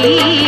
ಕೈ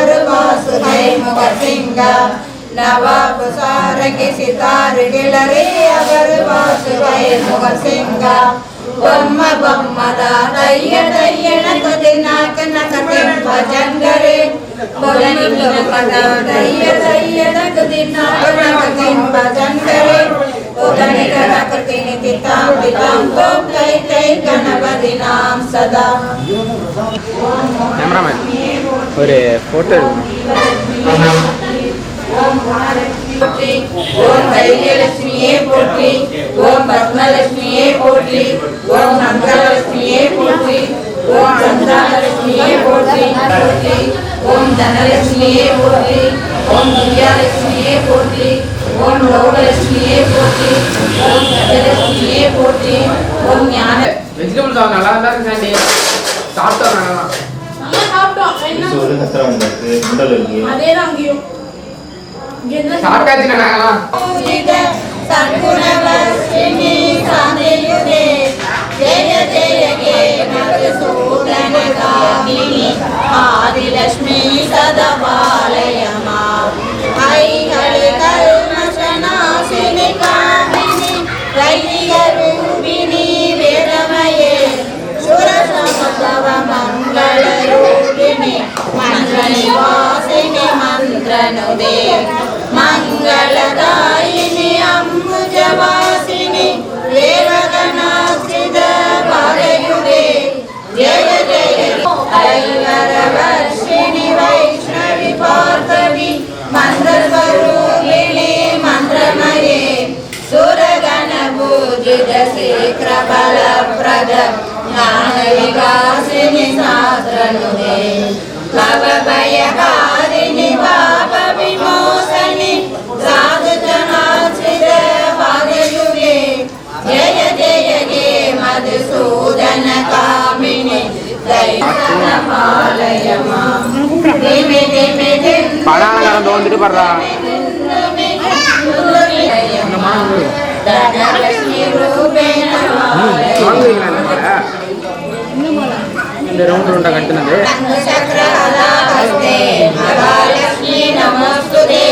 मुख सिंह नवाब सार के सितार गिलरे अबर वासुभय मुख सिंह बम बम दय दय नक दिनाक नक तिम भजन गरे बोलन बम दय दय नक दिनाक नक तिम भजन गरे बोलन नक तिन तिताम तिताम तो तय तय गणपति नाम सदा कैमरामैन ஒரு ஃபோட்டோ ஓம் தைரியலட்சுமியே போற்றி ஓம் பத்மலட்சுமியே போற்றி ஓம் மங்களலட்சுமியே போற்றி ஓம் சந்தானலட்சுமியே போற்றி போற்றி ஓம் தனலட்சுமியே போற்றி ஓம் வித்யாலட்சுமியே போற்றி ஓம் லோகலட்சுமியே போற்றி ஓம் கஜலட்சுமியே போற்றி ஓம் ஞான வெஜிடபிள் சாதம் நல்லா இருந்தா சாப்பிட்டோம் சோறு கத்திரம் இருக்கு முண்டல் இருக்கு அதேதான் அங்கேயும். இங்க என்ன சாப்பிட்டாச்சு நாங்களாம் பூஜித சத்குணவர்ஷிணி சாந்தியுதே. ஜெய ஜெய கே மதுசூதன காமினி. ஆதிலட்சுமி சதபாலயமா फलदायिनि अम्बुजवासिनि वेदनाश्रित पादयुगे जय जय ऐवरवर्षिणि वैष्णवि पार्ववि मन्त्रस्वरूपिणि मन्त्रमये। सुरगणभूजितशेखरफलप्रद ज्ञानविकासिनि शास्त्रनुदे भवभयका ಹಿಂದೆ ರೌಂಡ್ ರೌಂಡ್ ಆಗಿ ಅಂಟಿನಂದ್ರೆ ನಮಸ್ತುತೆ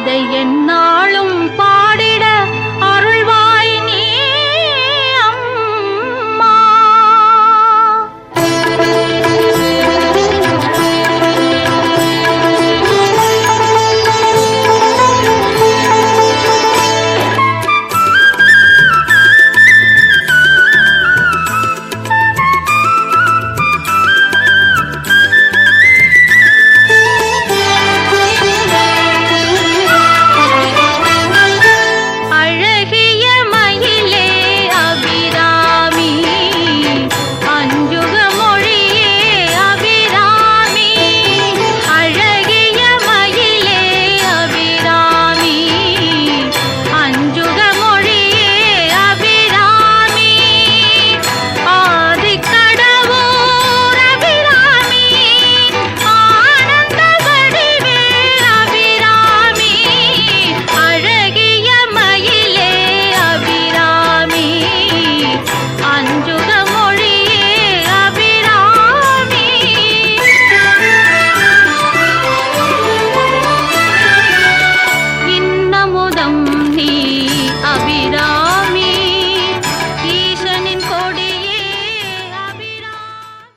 அதை என்னால்